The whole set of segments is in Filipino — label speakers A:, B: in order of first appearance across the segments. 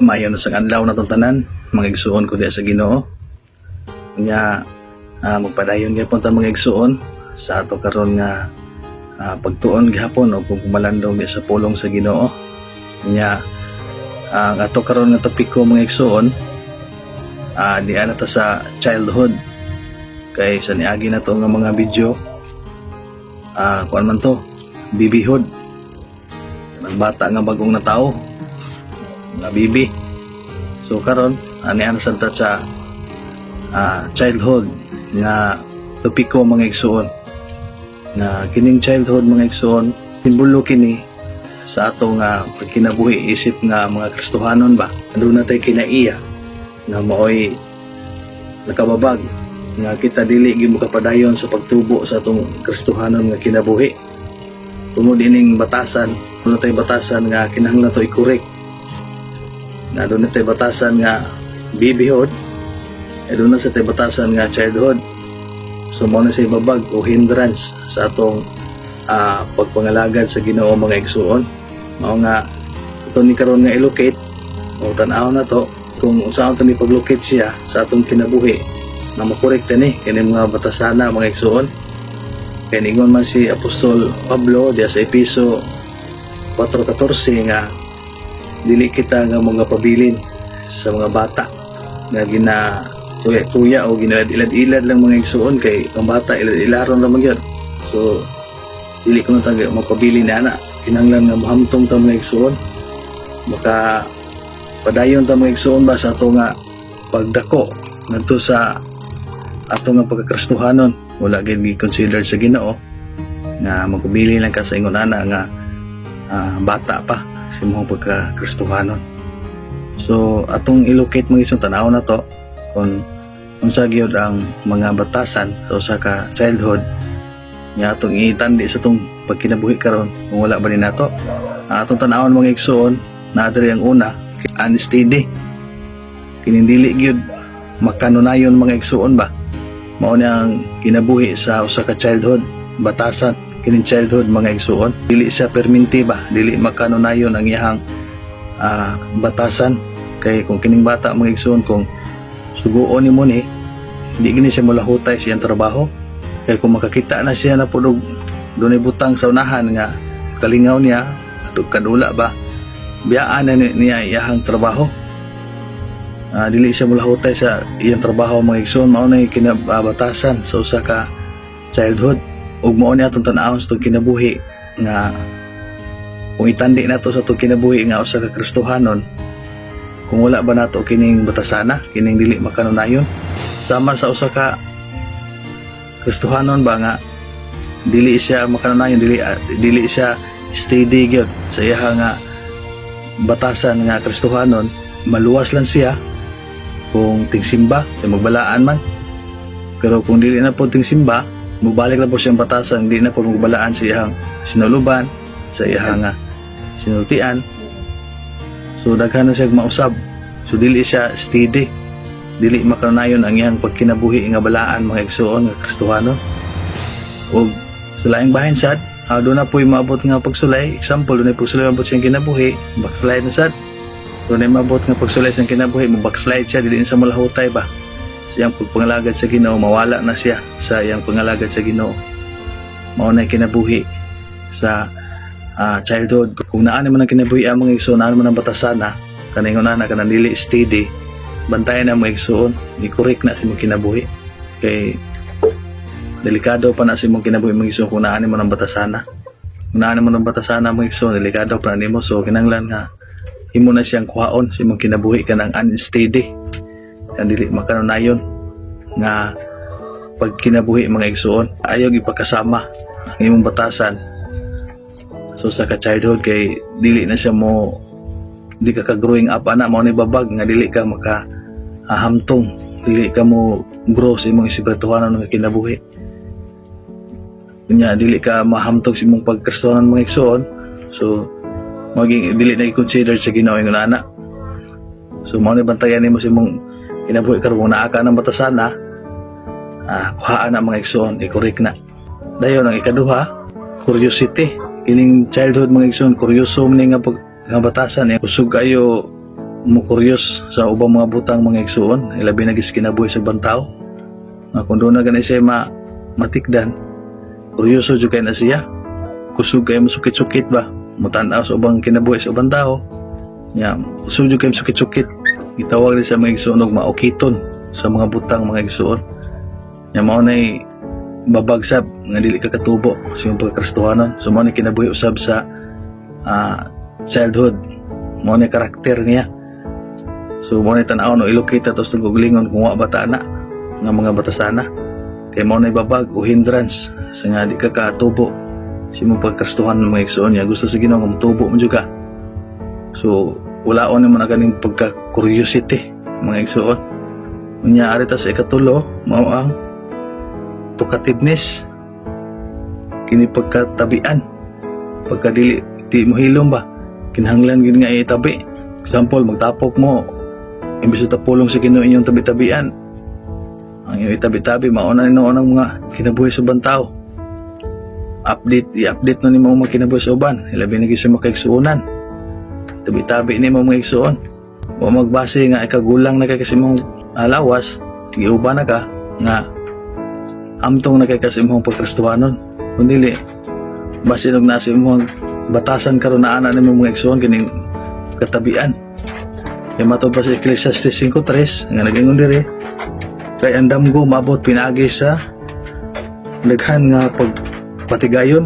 A: Mayo na sa adlaw na tanan, mga igsuon ko diya sa Ginoo. Nya ah, magpadayon gyapon ta mga igsuon sa ato karon nga ah, pagtuon gihapon o kung kumalandong sa pulong sa Ginoo. Nya ang ato karon nga topiko mga igsuon ah di ana ta sa childhood kay sa niagi na to nga mga video ah kuan man to babyhood ng bata nga bagong natao nga bibi so karon ani ano sa sa ah, childhood nga topiko mga igsuon. Na kining childhood mga igsuon simbolo kini sa ato nga pagkinabuhi isip nga mga Kristohanon ba? Ano na tay kinaiya nga maoy nakababag nga kita dili gyud makapadayon sa pagtubo sa atong Kristohanon nga kinabuhi. Tungod ining batasan ano tay batasan nga kinahanglan to i-correct na doon na batasan nga babyhood. E doon na sa batasan nga childhood. So mo na sa ibabag o hindrance sa atong ah, pagpangalagad sa Ginoo mga igsuon. Mao nga ito ni karon nga ilocate. O tan-aw na to. Kung saan to ni paglocate siya sa atong kinabuhi na makorekta ni kini mga batasana mga igsuon. Kaya ningon man si Apostol Pablo diya sa Episo 4.14 nga dili kita nga mga pabilin sa mga bata nga gina tuya-tuya o ginilad-ilad lang mga igsuon kay ang bata ilad-ilaron naman yun. So dili ko na taga mapabili na ana. Kinanglan nga mahamtong ta mga igsuon maka padayon ta mga igsuon ba sa ato nga pagdako ngadto sa ato nga pagkakristohanon wala gid gi-consider sa Ginoo nga magpabili lang ka sa ingon ana nga ah, bata pa sa mga pagkakristohanon so atong ilocate mga isang tanaw na to kung unsa gyud ang mga batasan sa usa ka childhood nga atong itandi sa tong pagkinabuhi karon kung wala ba ni nato. Atong tanawon mga igsuon na diri ang una unsteady kining dili gyud makanunayon mga igsuon ba? Mao ni ang kinabuhi sa usa ka childhood batasan kining childhood mga igsuon. Dili siya perminti ba dili makanunayon ang iyahang ah, batasan. Kay kung kining bata mga igsuon kung suguon ni mo ni hindi gini siya mulahutay siyang trabaho. Kaya kung makakita na siya na pudog doon ay butang sa unahan nga kalingaw niya at kadula ba biyaan na ni- niya iyahang trabaho. Ah, dili siya mulahutay sa iyang trabaho mga igsoon mao na kinabatasan sa usa ka childhood ug mao ni atong tan-awon sa kinabuhi nga kung itandi nato sa itong kinabuhi nga usa ka Kristohanon kung wala ba nato kining batasana kining dili makanunayon sama sa usa ka Kristohanon ba nga dili siya makanunayon dili ah, dili siya steady gyud sa iya nga batasan nga Kristohanon maluwas lang siya kung tingsimba kay magbalaan man. Pero kung dili na po tingsimba mubalik na po siyang batasan. Hindi na po magbalaan sa iyang sinuluban sa iyang nga sinultian. So daghan na siya mausab. So dili siya steady. Dili makanunayon ang iyang pagkinabuhi nga balaan mga igsuon nga Kristohano ug sa laing bahin sad. Ah, doon na po yung maabot nga pagsulay. Example doon na pagsulay maabot siyang kinabuhi backslide na sad. Doon na maabot nga pagsulay siyang kinabuhi mo backslide siya. Dili sa malahutay ba siyang pagpangalagad sa Ginoo mawala na siya sa iyang pangalagad sa Ginoo. Mao na kinabuhi sa ah, childhood. Kung naan man ang kinabuhi ang mga igsoon naan man ang batasana kaningon na kanang dili steady bantayan ang mga igsoon i-correct na sa mga kinabuhi. Kay delikado pa na sa imong kinabuhi mga igsoon kung naan man ang batasana kung naan man ang batasana mga igsoon delikado pa na nimo. So kinanglan nga imo na siyang kuhaon sa imong kinabuhi ka ng unsteady ang dili makanunayon nga pag kinabuhi mga igsuon ayaw ipagkasama ang imong batasan. So sa ka childhood kay dili na siya mo di ka ka growing up ana mao ni babag nga dili ka maka ahamtong dili ka mo grow sa imong espirituhanan nga kinabuhi. Nya dili ka mahamtong sa imong pagkristohanan mga igsuon. So maging dili na i-consider sa Ginoo nga ana. So mao ni bantayan nimo sa imong kinabuhi karon kung naa ka ng batasana ah kuhaan na mga igsoon i-correct na. Dayon ang ikaduha curiosity. Kining childhood mga igsoon kuryoso man nga pag nga batasan eh. Kusog kayo mo kuryos sa ubang mga butang mga igsuon ilabi na gis kinabuhi sa bantaw. Nga kung doon na ganun siya ma matikdan kuryoso jud kay na siya. Kusog kay masukit-sukit ba? Mutanaw sa ubang kinabuhi sa ubang tao nya kusog jud kay masukit-sukit gitawag rin sa mga igsuon og maukiton sa mga butang mga igsuon nya mao nay babagsab nga dili ka katubo sa iyong pagkakristohanon so mao nay kinabuhi usab sa ah, childhood. Mo ni karakter niya. So mo ni tanaw no ilokita tos tuguglingon kung wa bata na nga mga batasana kay mo ni babag o hindrance sa nga di ka katubo si mo pagkastuhan ng mga igsoon niya. Gusto sa Ginoo nga mutubo mo jud ka. So wala on naman ang ganing pagka curiosity mga igsoon unya ari ta sa ikatulo mao ang tukativeness kini pagkatabian pagkadili di mo hilom ba? Kinahanglan gid nga itabi example magtapok mo imbis na tapulong sa Ginoo inyong tabi-tabian ang iyong itabi-tabi mauna ni noon ang mga kinabuhi sa bantao update i-update na ni mo mga kinabuhi sa uban. Ilabi na gyud sa makaigsuonan tabi-tabi ni mo mga igsuon o magbase nga ikagulang na kay kasi mong alawas giuba na ka nga amtong na kay kasi mong pagkristuhanon kundi base nung nasa imong batasan karon na ana nimo mga igsoon kining katabian. Kay mato pa sa Ecclesiastes 5:3 nga nagingon diri kay ang damgo maabot pinagi sa daghan nga pagpatigayon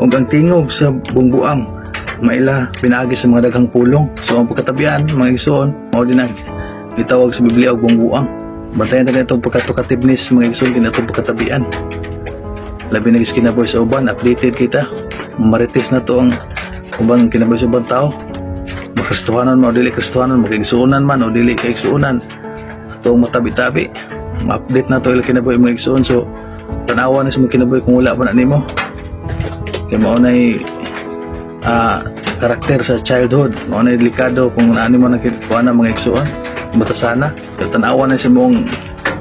A: ug ang tingog sa bungbuang maila pinagi sa mga daghang pulong. So ang pagkatabian mga igsoon mao din gitawag sa Biblia og bungbuang bantayan na itong pagkatukatibnis mga igsoon kinatong pagkatabian. Labi na kinabuhi sa uban updated kita. Marites na to ang ubang kinabuhi sa ubang tao. Makristuhanan man o dili kristuhanan makigsuunan man o dili kaigsuunan ato matabi-tabi. Ma-update na to ila kinabuhi mga igsuon so tanawa na sa mga kinabuhi kung wala pa na nimo. Kay mao nay ah karakter sa childhood. Mao nay delikado kung naani mo na kuha na mga igsuon batasana kay tanawa na sa mong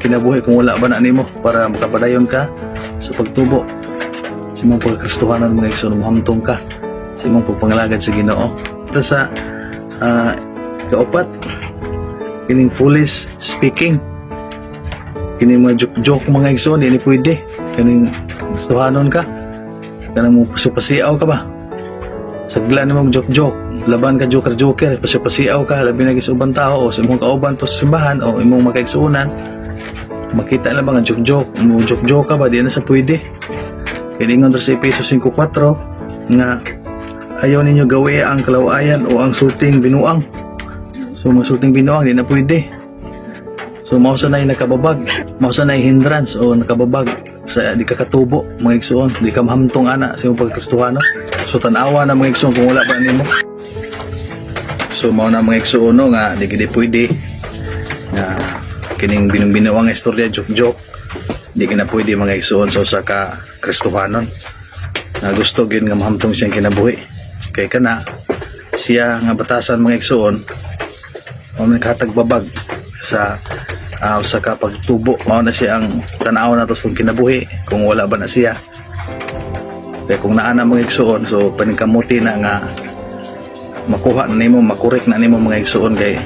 A: kinabuhi kung wala ba na nimo para makapadayon ka sa pagtubo. Sa mong pagkristuhanan mga igsoon muhamtong ka. Sa imong pagpangalagad sa Ginoo. Ito sa ah, kaupat kining foolish speaking. Kining mga joke-joke mga igsoon hindi pwede. Kining gustuhanon ka. Kanang mo pasipasiaw ka ba sagla na mong joke-joke laban ka joker-joker pasipasiaw ka labi na ubang tao. O sa imong kauban to simbahan o imong makaigsuunan makita na ba nga joke-joke mo joke-joke ka ba? Di na sa pwede. Kiningon sa Epeso 5.4 nga ayaw ninyo gawi ang kalawayan o ang sulting binuang. So mga sulting binuang di na pwede. So mausa na nakababag. Mausa na hindrance o nakababag sa di ka katubo mga igsoon di ka mahamtong ana sa imong pagkristuhano so tanawa na mga igsoon kung wala pa nimo so mao na mga igsoon no, nga di gid pwede. Nga kining binuang istorya joke-joke di ka pwede mga igsoon sa usa ka kristuhanon. Na gusto gid nga mahamtong siyang kinabuhi. Kay kana siya nga batasan mga igsoon mao man babag sa ah, usa ka pagtubo mao na siya ang tan-aw na to sa kinabuhi kung wala ba na siya. Kaya kung naa na mga igsoon so paningkamuti na nga makuha na nimo makurek na nimo mga igsoon kay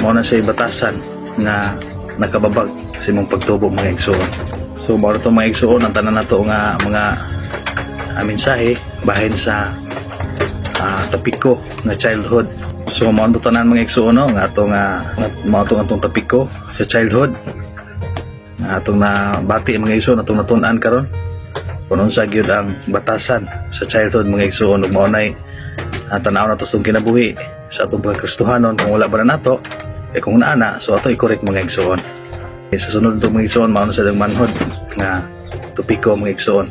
A: mao na siya batasan nga nakababag sa imong pagtubo mga igsoon so mao to mga igsoon ang tanan na to nga mga ah, mensahe bahin sa ah, tapiko nga childhood so mao to tanan mga igsoon no nga ato nga mao to atong tapiko sa childhood. Nga atong na bati mga igsoon atong natun-an karon. Kung unsa gyud ang batasan sa childhood mga igsoon ug mao nay ang tanaw na to kinabuhi sa atong pagkristuhanon kung wala ba na nato eh kung naana so ato i-correct mga igsoon Eh, sa sunod itong mga igsoon mao na sa manhod nga tupiko mga igsoon